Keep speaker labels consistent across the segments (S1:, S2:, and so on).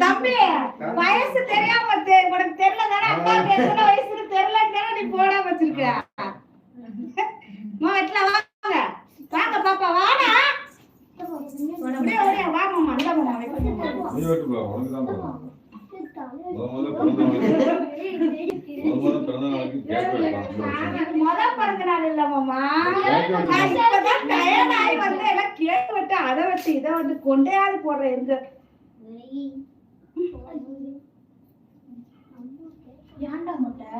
S1: தம்பி வயசு தெரியாம உனக்கு தெரியல தானே அப்பாவுக்கு எத்தனை வயசுன்னு தெரியல தானே நீ போடாம வச்சிருக்க. வீட்டுல வாங்க. வாங்க பாப்பா வாடா. அப்படியே அப்படியே வா மாமா இந்த மாமா வைக்கணும்.
S2: நீ வெட்டுப்பா உனக்கு தான் போதும் முத முதல்ல பிறந்த நாள் முத முதல்ல பிறந்த நாளுக்கு கேக் வெட்டலாம்
S1: முத பிறந்த நாள் இல்ல மாமா
S2: கேக் வெட்டு.
S1: நான் இப்பதான் tired ஆகி வந்து எல்லாம் கேக் வெட்டு அதை வெட்டு இதை வந்து கொண்டையாவது போடுறேன் எங்க? ஏன்டா முட்டை?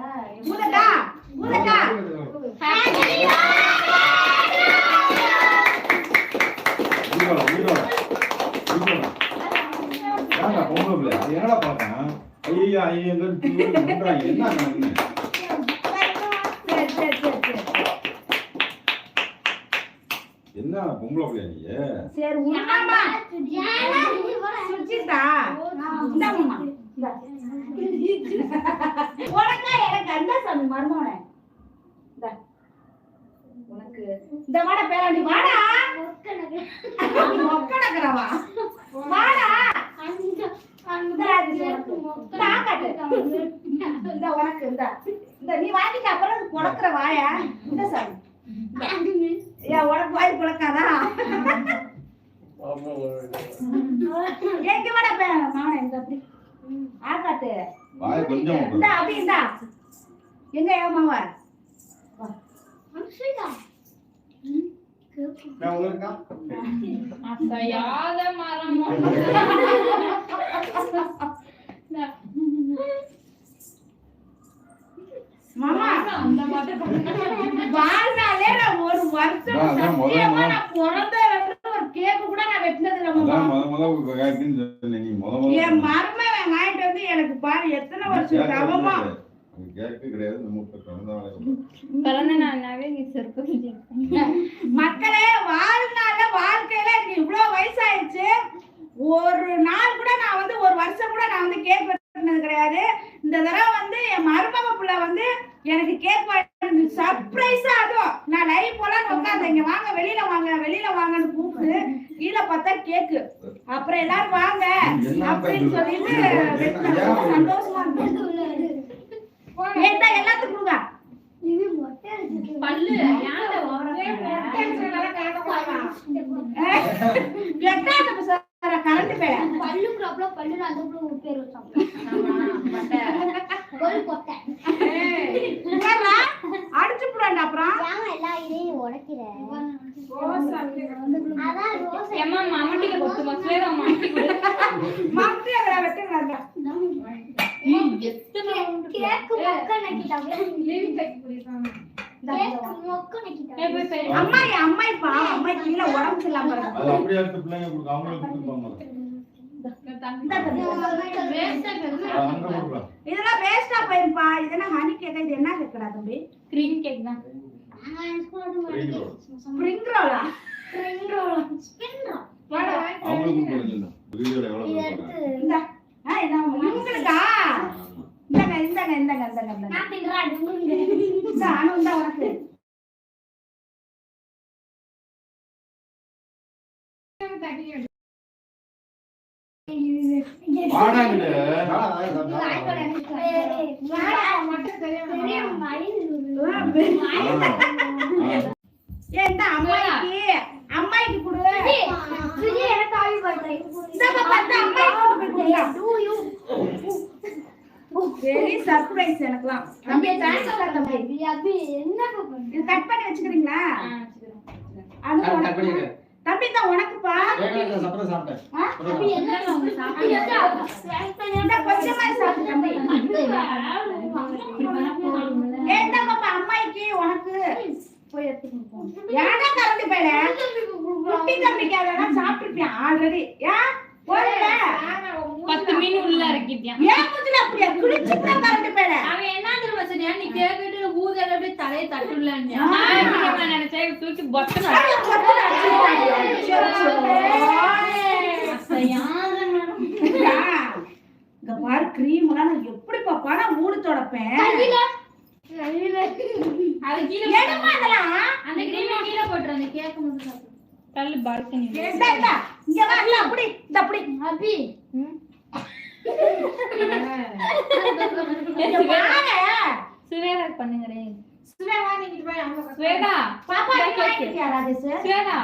S2: பிள்ளை அது என்னடா பார்க்கறேன் ஐயா ஐயா என்ன கணக்குன்னு
S1: சரி சரி சரி சரி
S2: என்ன பொம்பளை பிள்ளையா நீ
S1: சரி உண்மைமா சுச்சிதா இந்தா உனக்கா எனக்கு அந்த சாமி மருமகனே. இந்தா. உனக்கு. இந்த வாடா பேராண்டி. வாடா. மொக்கடக்கிறவா. வாடா. இந்த உனக்கு. இந்த இந்த நீ வாங்கிக்க அப்புறம் அது வாயா? இந்த சாமி. ஏன் உனக்கு வாய் குழக்காதா எங்க வாடா பே மாவன இந்த அப்படி. ஆக்காட்டு
S2: வாய கொஞ்சம்
S1: இந்த அப்படி இந்தா. எங்க ஏன் மாவ
S2: நான் உங்களுக்கு?
S3: அசையாத மரம்.
S1: மாமா
S3: அந்த மாதிரி
S1: வாழ்நாளே நான் ஒரு வருஷம் சத்தியமா. நான் பிறந்த ஒரு கேக்கு கூட நான் வெட்டினது இல்ல
S2: அதான்
S1: மாமா.
S2: முத முத கேக்குன்னு சொன்னேன் நீ முத
S1: என் மருமகன் வாங்கிட்டு வந்து எனக்கு பாரு எத்தனை வருஷம் தவமா?
S2: நம்ம.
S1: மக்களே வாழ்நாள்ல வாழ்க்கையில இவ்வளவு வயசாயிடுச்சு. ஒரு நாள் கூட நான் வந்து ஒரு வருஷம் கூட நான் வந்து கேக் கிடையாது. இந்த தடவை வந்து என் மருமக பிள்ளை வந்து எனக்கு கேக் வாங்கி சர்ப்ரைஸா அதுவும் நான் லைவ் போல உட்காந்து இங்க வாங்க வெளியில வாங்க வெளியில வாங்கன்னு கூப்பிட்டு கீழே பார்த்தா கேக்கு அப்புறம் எல்லாரும் வாங்க அப்படின்னு சொல்லிட்டு சந்தோஷமா இருந்துச்சு எல்லாத்துக்கும் கொடுங்க.
S3: பல்லு ஏன்டா ஓவரா பண்ற?
S1: எட்டாவது புதுசார கரண்ட் பேர
S3: ஆமா, மட்டை.
S1: அடிச்சு போடாண்டா அப்புறம்
S3: ஏம்மா, மம்முட்டிக்கு கொடுத்துமா, ஸ்வேதா, மம்முட்டி கொடு.
S1: மம்டி அவரை வெட்டுங்க
S3: ஏய், எத்தனை round ஏய், போய் பெரிய-
S1: அம்மாய் அம்மாய் பா அம்மாய் கீழே உடம்பு இல்லாம
S2: அவங்களுக்கு
S1: இதெல்லாம் வேஸ்டா போயிருப்பா இதெல்லாம் ஹனி கேக்க இது என்ன கேக்குறா தம்பி?
S3: Cream cake தான்.
S1: ஸ்ப்ரிங் ரோலா
S2: அவங்களுக்கும் கொடுக்கணும் வீடியோல எவ்வளவு பேர் பார்க்கறாங்க?
S1: இந்த. ஆ, இதான் இவங்களுக்கா? இந்தாங்க இந்தாங்க இந்தாங்க இந்தாங்க இந்தாங்க. இந்த அனு இந்த உனக்கு. அம்மாய்க்கு அம்மாய்க்கு கொடு இந்த பாப்பா இந்த அம்மாய்க்கு கொடு போய் கொடுங்க வெரி சர்ப்ரைஸ் எனக்குலாம் தம்பி தேங்க்ஸ் தம்பி இது கட் பண்ணி வச்சுக்கிறீங்களா. அது உனக்கு தம்பி தான் உனக்குப்பா. ஆ?
S3: என்னங்க உங்க சாப்பிடு.
S1: இந்த கொஞ்சமா தம்பி. அம்மாய்க்கு உனக்கு. போய் எடுத்துட்டு போ. ஏன்டா கரண்டி போயிட குட்டி தம்பிக்கு அதெல்லாம் சாப்பிட்டுருப்பியா ஆல்ரெடி ஏன்
S3: பத்து மீன் உள்ள இறக்கிட்டியான்
S1: ஏன் முதுல அப்படியா? குளிச்சு கரண்டி போயிட
S3: அவன் என்ன தெரியுமா சொன்னியா நீ கேட்டுட்டு ஊதல அப்படியே தலையை தெரியுமா நினைச்சேன் தூக்கி பொத்தன
S1: இங்க பாரு கிரீம் எல்லாம் நான் எப்படி பாப்பா நான் மூடு தொடப்பேன்.
S3: அது கீழே அந்த கிரீம் கீழே போட்டுரு அந்த கேக் மட்டும் சாப்பிடு. தள்ளு பால்கனி
S1: இந்தா, இந்தா. இங்க வா, இல்ல, அப்படி, இந்த அப்படி.
S3: அபி.
S1: இங்க பாரு.
S3: சுவேதா பண்ணுங்கடே
S1: சுவேதா, நீ இங்க போய் அங்க உட்காரு.
S3: சுவேதா
S1: பாப்பா, நீ
S3: இந்தா கேக்கு.
S1: வாங்கிட்டியா, ராஜேஷ்?
S3: சுவேதா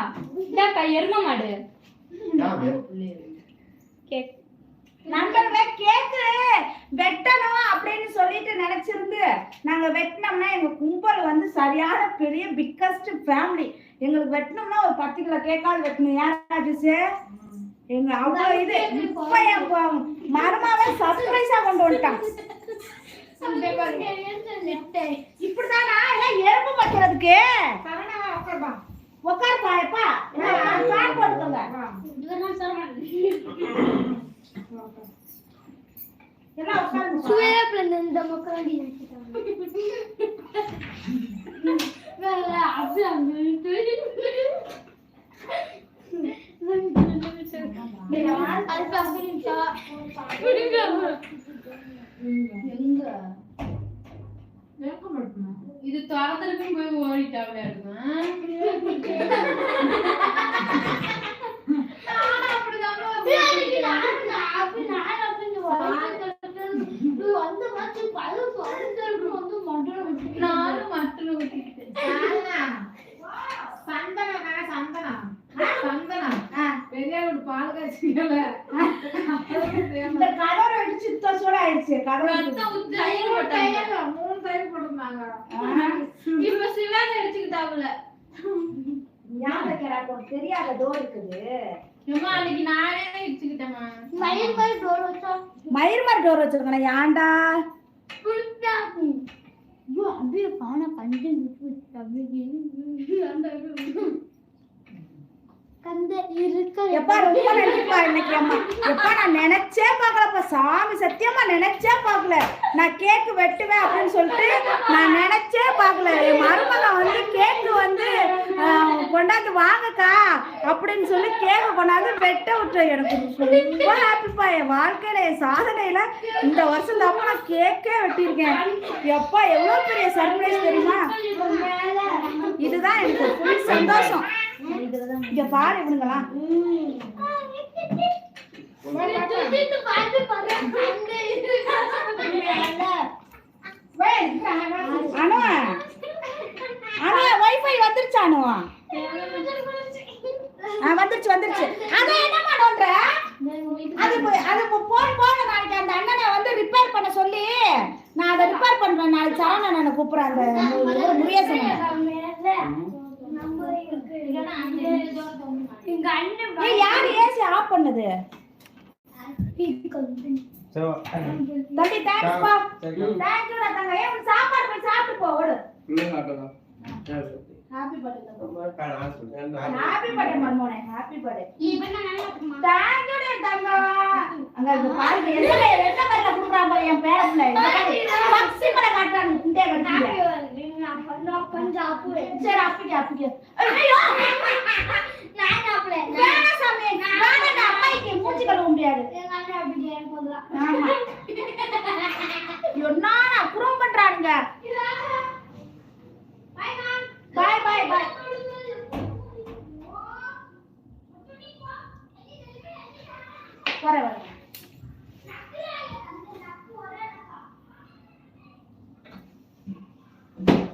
S3: இந்தாக்கா எரும மாடு? கேக்
S1: நண்பர்களே கேக்கு வெட்டணும் அப்படின்னு சொல்லிட்டு நினைச்சிருந்து நாங்க வெட்டினோம்னா எங்க கும்பல் வந்து சரியான பெரிய பிக்கஸ்ட் ஃபேமிலி எங்களுக்கு வெட்டினோம்னா ஒரு பத்து கிலோ கேக்காவது வெட்டணும் ஏன் ராஜேஷ் எங்க அவ்வளவு இது இப்ப மருமாவை சர்ப்ரைஸா கொண்டு வந்துட்டான் இப்படிதானா? எல்லாம் எறும்பு வைக்கிறதுக்கு உட்காருப்பா எப்பா. ஃபேன் போட்டுக்கோங்க. எல்லாம் உட்காருங்க
S4: இந்த மக்கள்
S3: இது திறந்துருக்கு போய் ஓடிட்டாவே நானும் மட்டன் ஊத்திக்கிட்டேன்
S1: ஆ. இந்த கதவை அடிச்சு சுத்தம் சூட ஆயிடுச்சு கதவை
S3: ரத்தம் ஊத்தி தயிர் போட்டாங்க.
S1: ஆ.
S3: இப்ப சிவாஜி அடிச்சுக்கிட்டாப்புல
S1: ஞாபகம்? உனக்கு தெரியாத டோர் இருக்குது
S3: ஏம்மா அன்னைக்கு நானே இடிச்சுக்கிட்டேம்மா
S1: மயிர்மார் டோர் வச்சிருக்கேன் ஏன்டா எப்பா ரொம்ப நன்றிப்பா இன்னைக்கு அம்மா. எப்பா நான் நினைச்சே பார்க்கலப்பா சாமி சத்தியமா நினைச்சே பார்க்கல. நான் கேக்கு வெட்டுவேன் அப்படின்னு சொல்லிட்டு நான் நினைச்சே பார்க்கல. என் மருமக வந்து கேக்கு வந்து கொண்டாந்து வாங்கக்கா அப்படின்னு சொல்லி கேக்கு கொண்டாந்து வெட்ட விட்டு எனக்கு ரொம்ப ஹாப்பிப்பா என் வாழ்க்கையில என் சாதனையில இந்த வருஷம் தான் நான் கேக்கே வெட்டியிருக்கேன். எப்பா எவ்வளவு பெரிய சர்ப்ரைஸ் தெரியுமா? இதுதான் எனக்கு சந்தோஷம். இங்க பாரு இவனுங்களா அனு அனு வைஃபை வந்துருச்சு அனு ஆ, வந்துருச்சு வந்துருச்சு அதை என்னம்மா நோண்டுற அது அது போன் போன நாளைக்கு அந்த அண்ணனை வந்து ரிப்பேர் பண்ண சொல்லி நான் அதை ரிப்பேர் பண்றேன் நாளைக்கு சரண அண்ணனை கூப்பிடுறேன் அந்த மு- யாரு ஏசி ஆஃப் பண்ணது. தம்பி தேங்க்ஸ்ப்பா
S2: சரி.
S1: தேங்க்யூ தங்க உன் சாப்பாடு போய் சாப்பிட்டு போ ஓடு? ஹாப்பி பர்த்டே
S2: நான் ஆசை. நான்
S1: ஹாப்பி பர்த்டே மர்மோனே ஹாப்பி பர்த்டே தேங்க்யூ டே தங்கம் அங்க இங்க பாருங்க என்ன என்ன கல்ல குடுக்குறான் பாரு என் பேர பிள்ளை. இந்த பாரு, பக்ஸி மலை காட்டுறாங்க இந்த கட்டில சரி அப்பிக்க அப்பிக்க ஐயோ வேணாம் சாமி வேணாம் அம்மாய்க்கு மூச்சு கழுவ முடியாது ஆமா என்ன அப்புறம் பண்றானுங்க பாய் பாய் பாய் வர வர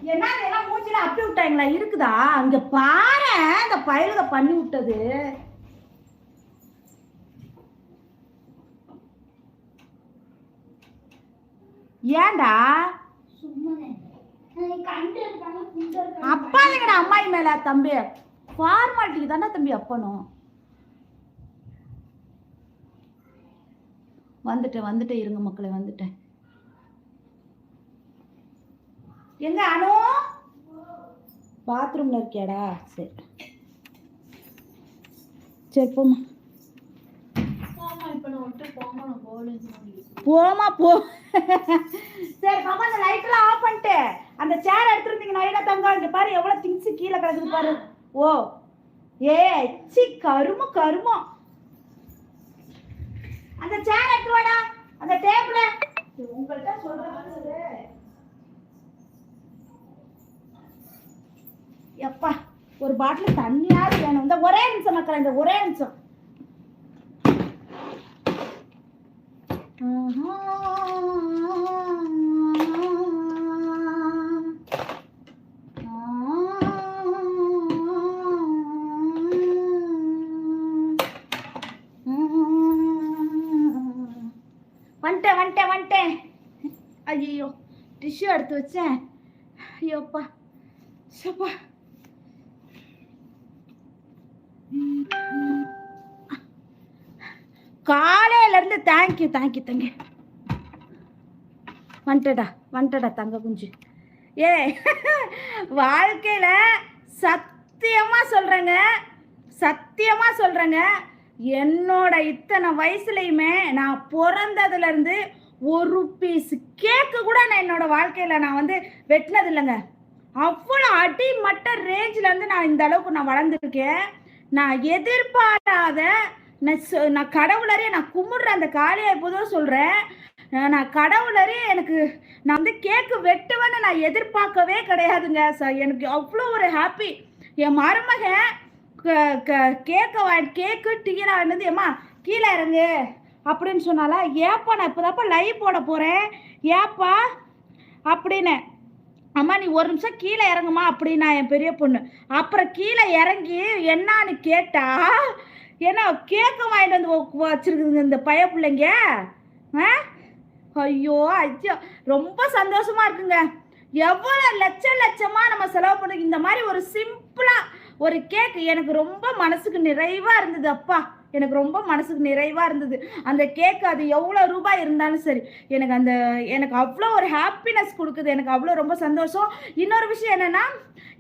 S1: என்ன இதெல்லாம் மூச்சில அப்பி விட்டாங்களா இருக்குதா அங்க பாரு அந்த பயலுக பண்ணி விட்டது ஏன்டா? அப்பா இல்லைங்கடா அம்மாயி மேல தம்பி. ஃபார்மாலிட்டிக்கு தானே தம்பி அப்பனும். வந்துட்டேன் வந்துட்டேன் இருங்க மக்களே வந்துட்டேன். எங்க அனு? பாத்ரூம்ல இருக்கியாடா? சரி. சரி போமா போமா போ. சரி பாப்பா அந்த லைட்லாம் ஆஃப் பண்ணிட்டு அந்த சேர் எடுத்துருந்தீங்க நைனா தங்கம் இங்க பாரு எவ்வளவு திங்ஸ் கீழே கிடக்குது பாரு. ஓ. ஏ சி கரும கருமம். அந்த சேர் எடுத்து வாடா. அந்த டேபிள உங்கள்கிட்ட சொல்றது எப்பா ஒரு பாட்டில் தண்ணியாவது வேணும். இந்த ஒரே நிமிஷம் மக்கள் இந்த ஒரே நிமிஷம். வந்துட்டேன் வந்துட்டேன் வந்துட்டேன் ஐயோ டிஷ்யூ எடுத்து வச்சேன். ஐயோப்பா. சப்பா காலையில தேங்க்யூ தேங்க்யூ தங்க வந்துட்டடா வந்துட்டடா தங்க குஞ்சு. ஏ வாழ்க்கையில் சத்தியமாக சொல்கிறேங்க சத்தியமாக சொல்கிறேங்க என்னோட இத்தனை வயசுலையுமே நான் பிறந்ததுலேருந்து ஒரு பீஸ் கேக்கு கூட நான் என்னோட வாழ்க்கையில் நான் வந்து வெட்டினது இல்லைங்க அவ்வளோ அடிமட்ட ரேஞ்சிலேருந்து நான் இந்த அளவுக்கு நான் வளர்ந்துருக்கேன். நான் எதிர்பாராத நான் சொ- நான் கடவுளரே நான் கும்பிடுற அந்த காளியை எப்போதும் சொல்கிறேன் நான் கடவுளரே எனக்கு நான் வந்து கேக்கு வெட்டுவேன்னு நான் எதிர்பார்க்கவே கிடையாதுங்க ச எனக்கு அவ்வளோ ஒரு ஹாப்பி என் மருமகன் க- கேக்கை வா கேக்கு டீலாம் வாங்கினது ஏம்மா கீழே இறங்கு அப்படின்னு சொன்னாலா ஏப்பா நான் இப்போதாப்பா லைவ் போட போகிறேன் ஏப்பா அப்படின்னு. அம்மா நீ ஒரு நிமிஷம் கீழே இறங்குமா அப்படின்னா என் பெரிய பொண்ணு. அப்புறம் கீழே இறங்கி என்னான்னு கேட்டால் ஏன்னா கேக்க வாங்கிட்டு வந்து வச்சிருக்குதுங்க இந்த பய பிள்ளைங்க. ஆ? ஐயோ ஐயோ ரொம்ப சந்தோஷமா இருக்குங்க. எவ்வளோ லட்ச லட்சமா நம்ம செலவு பண்ணி இந்த மாதிரி ஒரு சிம்பிளா ஒரு கேக் எனக்கு ரொம்ப மனசுக்கு நிறைவா இருந்தது அப்பா. எனக்கு ரொம்ப மனசுக்கு நிறைவாக இருந்தது. அந்த கேக் அது எவ்வளோ ரூபாய் இருந்தாலும் சரி. எனக்கு அந்த எனக்கு அவ்வளோ ஒரு ஹாப்பினஸ் கொடுக்குது. எனக்கு அவ்வளோ ரொம்ப சந்தோஷம். இன்னொரு விஷயம் என்னன்னா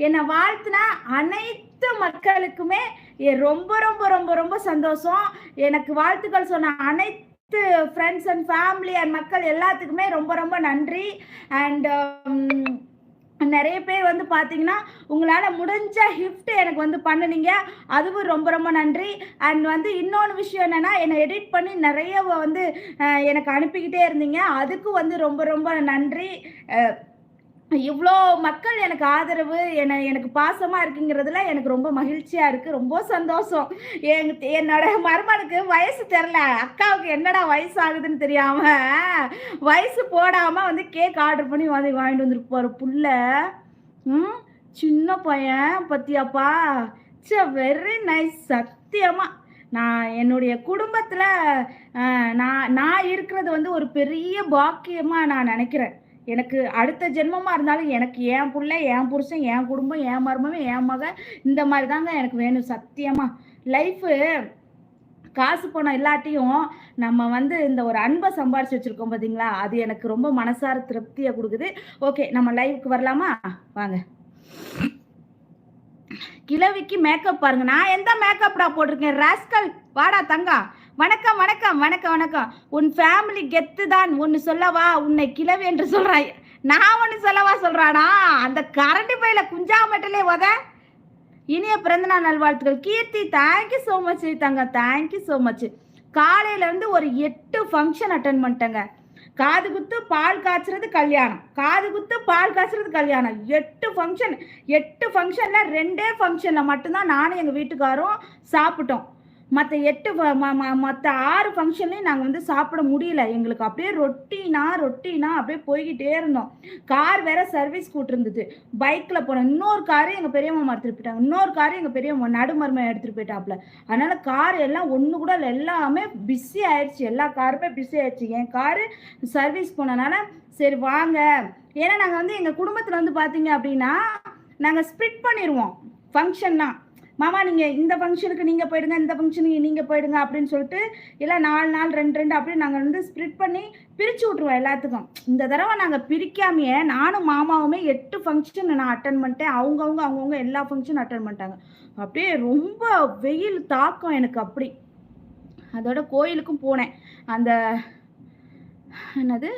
S1: என்னை வாழ்த்துனா அனைத்து மக்களுக்குமே ரொம்ப ரொம்ப ரொம்ப ரொம்ப சந்தோஷம். எனக்கு வாழ்த்துக்கள் சொன்ன அனைத்து ஃப்ரெண்ட்ஸ் அண்ட் ஃபேமிலி அண்ட் மக்கள் எல்லாத்துக்குமே ரொம்ப ரொம்ப நன்றி. அண்ட் நிறைய பேர் வந்து பார்த்தீங்கன்னா உங்களால் முடிஞ்ச ஹிஃப்ட் எனக்கு வந்து பண்ணுனீங்க. அதுவும் ரொம்ப ரொம்ப நன்றி. அண்ட் வந்து இன்னொன்று விஷயம் என்னென்னா என்னை எடிட் பண்ணி நிறைய வந்து எனக்கு அனுப்பிக்கிட்டே இருந்தீங்க. அதுக்கும் வந்து ரொம்ப ரொம்ப நன்றி. இவ்வளோ மக்கள் எனக்கு ஆதரவு என்ன எனக்கு பாசமாக இருக்குங்கிறதுல எனக்கு ரொம்ப மகிழ்ச்சியாக இருக்குது ரொம்ப சந்தோஷம். எங் என்னோட மருமனுக்கு வயசு தெரில அக்காவுக்கு என்னடா வயசு ஆகுதுன்னு தெரியாமல் வயசு போடாமல் வந்து கேக் ஆர்டர் பண்ணி வந்து வாங்கிட்டு வந்துருக்கு போகிற புள்ள. ம் சின்ன பையன் பத்தியாப்பா. சே வெரி நைஸ் சத்தியமாக நான் என்னுடைய குடும்பத்தில் நான் நான் இருக்கிறது வந்து ஒரு பெரிய பாக்கியமாக நான் நினைக்கிறேன். எனக்கு அடுத்த ஜென்மமாக இருந்தாலும் எனக்கு என் பிள்ளை என் புருஷன் என் குடும்பம் என் மருமவன் என் மகன் இந்த மாதிரி தாங்க எனக்கு வேணும் சத்தியமாக லைஃபு காசு பணம் இல்லாட்டியும் நம்ம வந்து இந்த ஒரு அன்பை சம்பாரிச்சு வச்சுருக்கோம் பார்த்தீங்களா அது எனக்கு ரொம்ப மனசார திருப்தியை கொடுக்குது. ஓகே நம்ம லைவுக்கு வரலாமா? வாங்க. கிழவிக்கு மேக்கப் பாருங்க. நான் எந்த மேக்கப்டா போட்டிருக்கேன்? ராஸ்கல் வாடா தங்கா. வணக்கம் வணக்கம் வணக்கம் வணக்கம். உன் ஃபேமிலி கெத்து தான் ஒன்று சொல்லவா? உன்னை கிளவி என்று சொல்கிறாய் நான் ஒன்று சொல்லவா சொல்கிறானா அந்த கரண்டி பையில குஞ்சாமட்டிலே உத. இனிய பிறந்தநாள் நல்வாழ்த்துக்கள். Keerthi thank you so much தங்க தேங்க்யூ ஸோ மச் காலையில இருந்து ஒரு எட்டு ஃபங்க்ஷன் அட்டன் பண்ணிட்டேங்க. காது குத்து பால் காய்ச்சறது கல்யாணம். காது குத்து பால் காய்ச்சறது கல்யாணம். எட்டு ஃபங்க்ஷன் எட்டு ஃபங்க்ஷனில் ரெண்டே ஃபங்க்ஷனில் மட்டும்தான் நானும் எங்கள் வீட்டுக்காரும் சாப்பிட்டோம். மற்ற எட்டு மற்ற ஆறு ஃபங்க்ஷன்லையும் நாங்கள் வந்து சாப்பிட முடியல. எங்களுக்கு அப்படியே ரொட்டினா ரொட்டினா அப்படியே போய்கிட்டே இருந்தோம். கார் வேற சர்வீஸ் கூட்டிருந்தது. பைக்கில் போனோம். இன்னொரு காரு எங்கள் பெரியம்மா எடுத்துகிட்டு போயிட்டாங்க. இன்னொரு காரு எங்கள் பெரியம்மா நடுமருமை எடுத்துகிட்டு போயிட்டாப்புல அதனால கார் எல்லாம் ஒன்று கூட எல்லாமே பிஸி ஆயிடுச்சு. எல்லா காருமே பிஸி ஆயிடுச்சு. என் காரு சர்வீஸ் போனனால சரி வாங்க. ஏன்னா நாங்கள் வந்து எங்கள் குடும்பத்தில் வந்து பார்த்தீங்க அப்படின்னா நாங்கள் ஸ்ப்ளிட் பண்ணிடுவோம் ஃபங்க்ஷன்னா மாமா நீங்கள் இந்த ஃபங்க்ஷனுக்கு நீங்கள் போயிடுங்க இந்த ஃபங்க்ஷனுக்கு நீங்கள் போயிடுங்க அப்படின்னு சொல்லிட்டு இல்லை நாலு நாள் ரெண்டு ரெண்டு அப்படி நாங்கள் வந்து ஸ்ப்ளிட் பண்ணி பிரித்து விட்ருவோம் எல்லாத்துக்கும். இந்த தடவை நாங்கள் பிரிக்காமையே நானும் மாமாவுமே எட்டு ஃபங்க்ஷன் நான் அட்டன் பண்ணிட்டேன். அவங்கவுங்க அவங்கவுங்க எல்லா ஃபங்க்ஷன் அட்டன் பண்ணிட்டாங்க. அப்படியே ரொம்ப வெயில் தாக்கம் எனக்கு அப்படி. அதோட கோயிலுக்கும் போனேன். அந்த என்னது?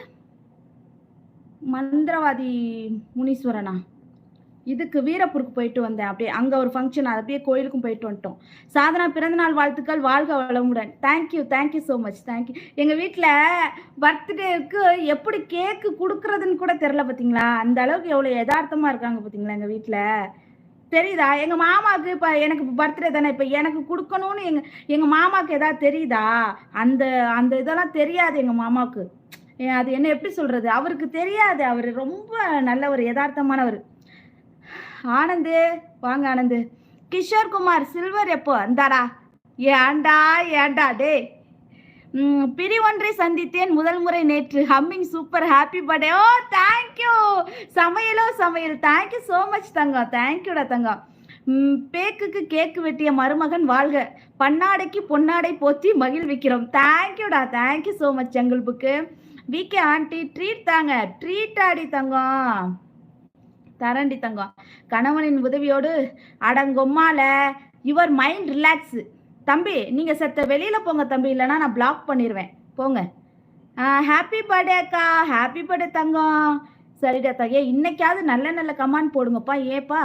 S1: மந்திரவாதி முனீஸ்வரனா? இதுக்கு வீரப்பூருக்கு போயிட்டு வந்தேன். அப்படியே அங்கே ஒரு ஃபங்க்ஷன் அது அப்படியே கோயிலுக்கும் போயிட்டு வந்துட்டோம். சாதனா பிறந்தநாள் வாழ்த்துக்கள் வாழ்க வளமுடன். Thank you thank you so much thank you எங்கள் வீட்டில் பர்த்டேக்கு எப்படி கேக்கு கொடுக்குறதுன்னு கூட தெரில பார்த்தீங்களா அந்த அளவுக்கு எவ்வளோ யதார்த்தமாக இருக்காங்க பார்த்தீங்களா எங்கள் வீட்டில் தெரியுதா? எங்கள் மாமாவுக்கு இப்போ எனக்கு பர்த்டே தானே இப்போ எனக்கு கொடுக்கணும்னு எங்கள் எங்கள் மாமாவுக்கு எதாவது தெரியுதா? அந்த அந்த இதெல்லாம் தெரியாது எங்கள் மாமாவுக்கு. அது என்ன எப்படி சொல்கிறது அவருக்கு தெரியாது. அவர் ரொம்ப நல்ல ஒரு யதார்த்தமானவர். ஆனந்து வாங்க ஆனந்து. கிஷோர் குமார் சில்வர் எப்போ இந்தாடா ஏண்டா ஏன்டா டே பிரி பிரிவொன்றை சந்தித்தேன் முதல் முறை நேற்று. Humming super happy birthday. Oh thank you சமையலோ சமையல். தேங்க்யூ ஸோ மச் தங்கம் தேங்க்யூடா தங்கம் பேக்குக்கு கேக்கு வெட்டிய மருமகன் வாழ்க. பன்னாடைக்கு பொன்னாடை போத்தி மகிழ்விக்கிறோம் தேங்க்யூடா தேங்க்யூ ஸோ மச் எங்களுக்கு புக்கு விகே ஆண்டி ட்ரீட் தாங்க. ட்ரீட் ஆடி தங்கம் தரண்டி தங்கம். கணவனின் உதவியோடு அடங்கொம்மால யுவர் மைண்ட் ரிலாக்ஸ் தம்பி நீங்க செத்த வெளியில போங்க தம்பி இல்லைன்னா நான் பிளாக் பண்ணிடுவேன் போங்க. ஹாப்பி பர்த்டே அக்கா. ஹாப்பி பர்த்டே தங்கம். சரிடா தங்க இன்னைக்காவது நல்ல நல்ல கமெண்ட் போடுங்கப்பா. ஏப்பா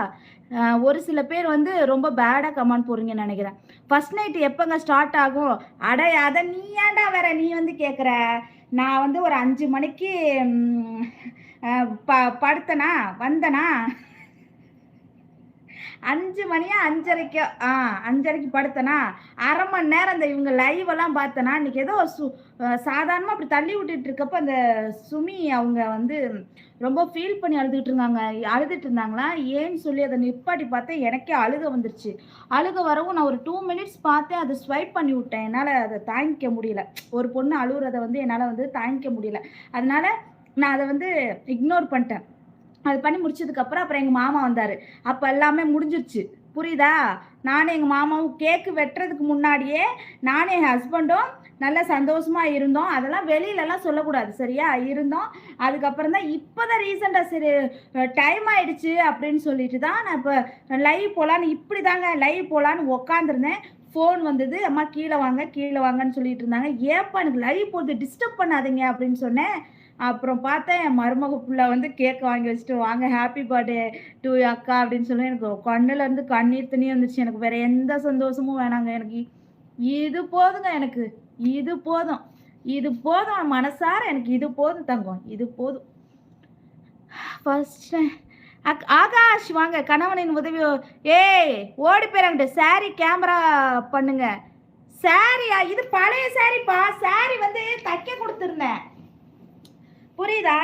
S1: ஒரு சில பேர் வந்து ரொம்ப பேடாக கமெண்ட் போடுறீங்கன்னு நினைக்கிறேன். ஃபர்ஸ்ட் நைட் எப்போங்க ஸ்டார்ட் ஆகும்? அட அதை நீ ஏன்டா வேற நீ வந்து கேட்குற நான் வந்து ஒரு அஞ்சு மணிக்கு ப படுத்தனா? வந்தனா? அஞ்சு மணியா அஞ்சரைக்கோ ஆ அஞ்சரைக்கு படுத்தனா? அரை மணி நேரம் அந்த இவங்க லைவ் எல்லாம் பார்த்தனா இன்னைக்கு ஏதோ சு சாதாரணமாக அப்படி தள்ளி விட்டுட்டு இருக்கப்ப அந்த சுமி அவங்க வந்து ரொம்ப ஃபீல் பண்ணி அழுதுகிட்டு இருந்தாங்க. அழுதுட்டு இருந்தாங்களா? ஏன்னு சொல்லி அதை நிப்பாட்டி பார்த்தேன் எனக்கே அழுக வந்துருச்சு. அழுக வரவும் நான் ஒரு டூ மினிட்ஸ் பார்த்தேன் அதை ஸ்வைப் பண்ணி விட்டேன். என்னால் அதை தாங்கிக்க முடியல. ஒரு பொண்ணு அழுகுறத வந்து என்னால் வந்து தாங்கிக்க முடியல. அதனால நான் அதை வந்து இக்னோர் பண்ணிட்டேன். அது பண்ணி முடிச்சதுக்கப்புறம் அப்புறம் எங்கள் மாமா வந்தார். அப்போ எல்லாமே முடிஞ்சிருச்சு. புரியுதா? நானும் எங்கள் மாமாவும் கேக்கு வெட்டுறதுக்கு முன்னாடியே நானும் என் ஹஸ்பண்டும் நல்லா சந்தோஷமா இருந்தோம். அதெல்லாம் வெளியிலலாம் சொல்லக்கூடாது சரியா? இருந்தோம். அதுக்கப்புறம் தான் இப்போதான் ரீசெண்டாக சரி டைம் ஆயிடுச்சு அப்படின்னு சொல்லிட்டு தான் நான் இப்போ லைவ் போகலான்னு இப்படி தாங்க லைவ் போகலான்னு உக்காந்துருந்தேன். ஃபோன் வந்தது அம்மா கீழே வாங்க கீழே வாங்கன்னு சொல்லிட்டு இருந்தாங்க. ஏப்பா எனக்கு லைவ் போகுது டிஸ்டர்ப் பண்ணாதீங்க அப்படின்னு சொன்னேன். அப்புறம் பார்த்தேன் என் மருமக புள்ள வந்து கேக் வாங்கி வச்சுட்டு வாங்க ஹாப்பி பர்த்டே டு அக்கா அப்படின்னு சொல்லி எனக்கு கண்ணுல இருந்து கண்ணீர் தண்ணி வந்துச்சு எனக்கு வேற எந்த சந்தோஷமும் வேணாங்க எனக்கு. இது போதுங்க எனக்கு. இது போதும். இது போதும். மனசார எனக்கு இது போதும் தங்கம். இது போதும். ஃபர்ஸ்ட் அக் ஆகாஷ் வாங்க. கணவனின் உதவி. ஏய் ஓடி போயிறாங்க சாரி கேமரா பண்ணுங்க. சாரியா இது பழைய சாரிப்பா சாரி வந்து தைக்க கொடுத்துருந்தேன். புரியுதா?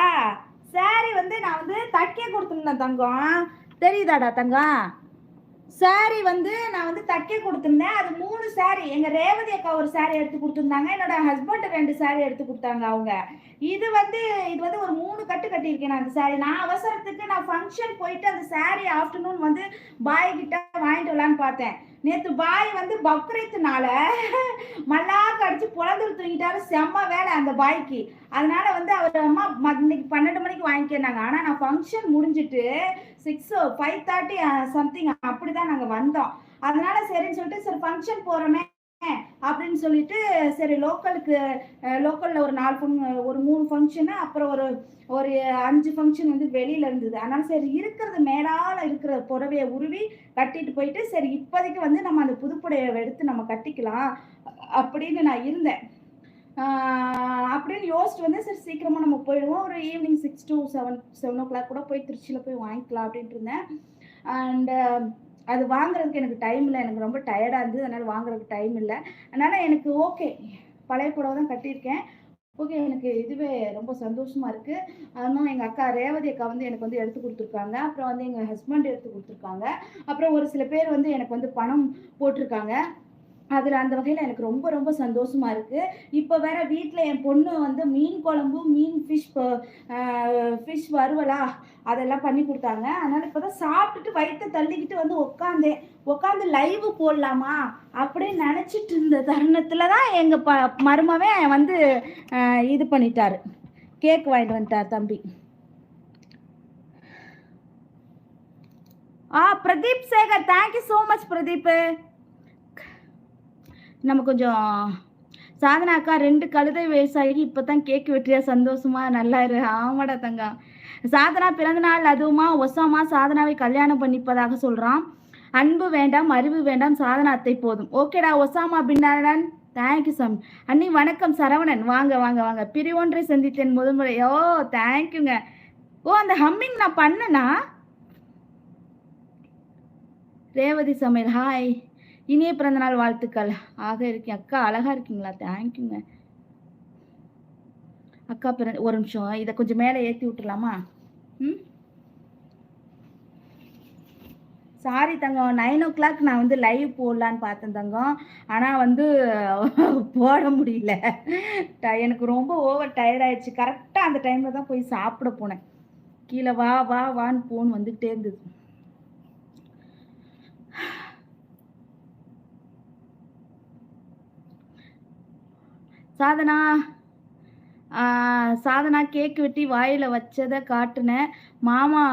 S1: சாரி வந்து நான் வந்து தைக்க கொடுத்துருந்தேன் தங்கம். தெரியுதாடா தங்கம்? சாரி வந்து நான் வந்து தைக்க கொடுத்துருந்தேன். அது மூணு சாரி எங்க ரேவதி அக்கா ஒரு சாரி எடுத்து கொடுத்துருந்தாங்க. என்னோட ஹஸ்பண்ட் ரெண்டு சாரி எடுத்து கொடுத்தாங்க அவங்க. இது வந்து இது வந்து ஒரு மூணு கட்டு கட்டியிருக்கேன் நான் அந்த சாரி நான் அவசரத்துக்கு நான் ஃபங்க்ஷன் போயிட்டு அந்த சாரி ஆஃப்டர்நூன் வந்து பாய் கிட்ட வாங்கிட்டு வரலான்னு பார்த்தேன். நேத்து பாய் வந்து பக்ரீத்துனால மல்லாக்க அடிச்சு புலந்து தூங்கிட்டாரு. செம்ம வேலை அந்த பாய்க்கு அதனால வந்து அவர் அம்மா ம- இன்னைக்கு பன்னெண்டு மணிக்கு வாங்கிக்கிறாங்க ஆனா நான் ஃபங்க்ஷன் முடிஞ்சிட்டு சிக்ஸ் ஃபைவ் தேர்ட்டி சம்திங் அப்படிதான் நாங்க வந்தோம். அதனால சரின்னு சொல்லிட்டு சரி ஃபங்க்ஷன் போறோமே. அப்படின்னு சொல்லிட்டு சரி லோக்கலுக்கு லோக்கலில் ஒரு நாலு ஃபங் ஒரு மூணு ஃபங்க்ஷனு அப்புறம் ஒரு ஒரு அஞ்சு ஃபங்க்ஷன் வந்து வெளியில் இருந்தது. அதனால் சரி இருக்கிறது மேலால் இருக்கிற புடவையை உருவி கட்டிட்டு போயிட்டு சரி இப்போதைக்கு வந்து நம்ம அந்த புதுப்புடையை எடுத்து நம்ம கட்டிக்கலாம் அப்படின்னு நான் இருந்தேன். அப்படின்னு யோசிச்சுட்டு வந்து சரி சீக்கிரமாக நம்ம போயிடுவோம். ஒரு evening six to seven seven o'clock கூட போய் திருச்சியில் போய் வாங்கிக்கலாம் அப்படின்ட்டு இருந்தேன். அண்டு அது வாங்குறதுக்கு எனக்கு டைம் இல்லை. எனக்கு ரொம்ப டயர்டாக இருந்தது. அதனால் வாங்குறதுக்கு டைம் இல்லை. அதனால் எனக்கு ஓகே பழைய புடவை தான் கட்டியிருக்கேன். ஓகே எனக்கு இதுவே ரொம்ப சந்தோஷமாக இருக்குது அதனால் எங்கள் அக்கா ரேவதி அக்கா வந்து எனக்கு வந்து எடுத்து கொடுத்துருக்காங்க. அப்புறம் வந்து எங்கள் ஹஸ்பண்ட் எடுத்து கொடுத்துருக்காங்க. அப்புறம் ஒரு சில பேர் வந்து எனக்கு வந்து பணம் போட்டிருக்காங்க. அதில் அந்த வகையில் எனக்கு ரொம்ப ரொம்ப சந்தோஷமா இருக்கு. இப்போ வேற வீட்டில் என் பொண்ணு வந்து மீன் குழம்பு மீன் ஃபிஷ் ஃபிஷ் வறுவலா அதெல்லாம் பண்ணி கொடுத்தாங்க. அதனால் இப்போ தான் சாப்பிட்டுட்டு வயிற்ற தள்ளிக்கிட்டு வந்து உட்காந்தேன் உட்காந்து லைவ் போடலாமா அப்படின்னு நினச்சிட்டு இருந்த தருணத்தில் தான் எங்கள் ப மருமவே வந்து இது பண்ணிட்டாரு. கேக் வாங்கிட்டு வந்துட்டார் தம்பி. ஆ Pradeep Sekar thank you so much Pradeep. நம்ம கொஞ்சம் சாதனா அக்கா ரெண்டு கழுதை வயசாகி இப்போ தான் கேக் வெட்டியா சந்தோஷமா நல்லா இரு. ஆமாடா தங்கா சாதனா பிறந்த நாள் அதுவுமா ஒசாமா சாதனாவை கல்யாணம் பண்ணிப்பதாக சொல்றான். அன்பு வேண்டாம் அறிவு வேண்டாம் சாதனா அத்தை போதும். ஓகேடா ஒசாமா பின்னாரன் தேங்க்யூ சாமி. அண்ணி வணக்கம் சரவணன். வாங்க வாங்க வாங்க. பிரிவொன்றை சந்தித்தேன் முதன்முறை. ஓ தேங்க்யூங்க ஓ அந்த ஹம்மிங் நான் பண்ணனா? ரேவதி சமையல். ஹாய் இனிய பிறந்தநாள் வாழ்த்துக்கள். ஆக இருக்கீங்க அக்கா அழகா இருக்கீங்களா? தேங்க்யூங்க அக்கா பிறந்த ஒரு நிமிஷம். இதை கொஞ்சம் மேலே ஏற்றி விட்டுலாமா ம்? சாரி தங்கம். நைன் ஓ கிளாக் நான் வந்து லைவ் போடலான்னு பார்த்தேன் தங்கம். ஆனால் வந்து போட முடியல. எனக்கு ரொம்ப ஓவர் டயர்ட் ஆயிடுச்சு. கரெக்டாக அந்த டைமில் தான் போய் சாப்பிட போனேன். கீழே வா வா வான்னு ஃபோன் வந்துக்கிட்டே இருந்தது. சாதனா சாதனா கேக் வெட்டி வாயில் வச்சதை காட்டுனேன் மாமா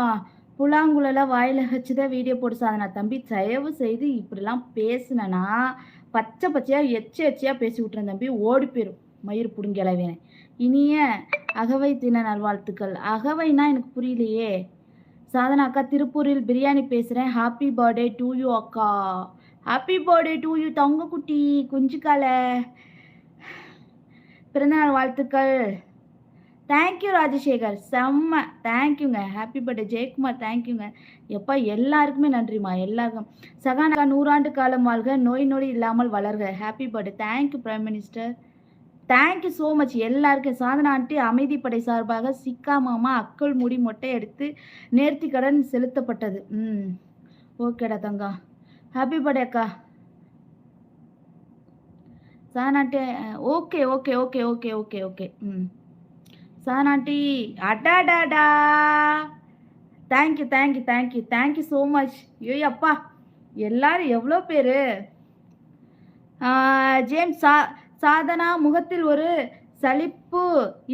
S1: புலாங்குழல வாயில் வச்சதை வீடியோ போட்டு சாதனா. தம்பி தயவு செய்து இப்படிலாம் பேசுனனா பச்சை பச்சையாக எச்ச எச்சையாக பேசி விட்டுறேன் தம்பி. ஓடி போயிடும் மயிர் புடுங்கலவேன் இனிய அகவை தின நல்வாழ்த்துக்கள். அகவைனா எனக்கு புரியலையே. சாதனா அக்கா திருப்பூரில் பிரியாணி பேசுகிறேன் ஹாப்பி பர்த்டே டு யூ அக்கா. ஹாப்பி பர்த்டே டு யூ தங்க குட்டி குஞ்சுக்கால. பிறந்தநாள் வாழ்த்துக்கள். Thank you Rajasekar. செம்ம. தேங்க்யூங்க ஹாப்பி பர்த்டே ஜெயக்குமார் தேங்க்யூங்க எப்பா எல்லாருக்குமே நன்றிம்மா எல்லாருக்கும். சகானகா நூறாண்டு காலம் வாழ்க. நோய் நொடி இல்லாமல் வளர்க. Happy birthday thank you prime minister thank you so much எல்லாருக்கும். சாதனா ஆண்டி அமைதிப்படை சார்பாக சிக்கா மாமா அக்கள் முடி மொட்டை எடுத்து நேர்த்தி கடன் செலுத்தப்பட்டது. ம். ஓகேடா தங்கா ஹாப்பி பர்த்டே அக்கா. சனாட்டி okay okay okay okay okay okay. ம். சானாட்டி அடாடாடா. Thank you thank you thank you thank you so much ஐயோ அப்பா எல்லாரும் எவ்வளோ பேர்? ஜேம்ஸ் சா சாதனா முகத்தில் ஒரு சலிப்பு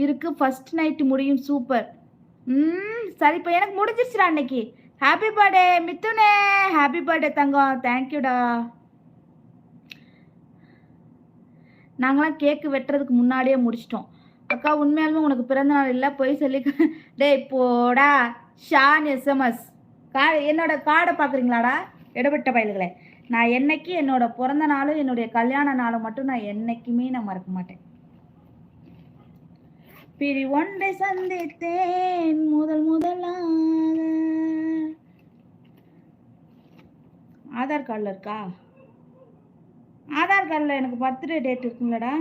S1: இருக்கு. ஃபர்ஸ்ட் நைட்டு முடியும் சூப்பர் ம் சலிப்பு. எனக்கு முடிஞ்சிருச்சுடா அன்னைக்கு. ஹாப்பி பர்த்டே மித்துனே ஹாப்பி பர்த்டே தங்கம். தேங்க்யூடா நாங்களாம் கேக்கு வெட்டுறதுக்கு முன்னாடியே முடிச்சிட்டோம். அக்கா உண்மையாலுமே உனக்கு பிறந்த நாள் இல்லை போய் சொல்லி டேய் போடா. ஷான் எஸ்எம்எஸ் கா என்னோட கார்டை பார்க்குறீங்களாடா? இடப்பட்ட பயல்களே. நான் என்னைக்கு என்னோட பிறந்த நாளும் என்னுடைய கல்யாண நாளும் மட்டும் நான் என்னைக்குமே நான் மறக்க மாட்டேன். பிரி ஒன்றை சந்தித்தேன் முதல் முதலாக. ஆதார் கார்டில் இருக்கா? ஆதார் கார்டில் எனக்கு பர்த்டே டேட் இருக்குங்களடா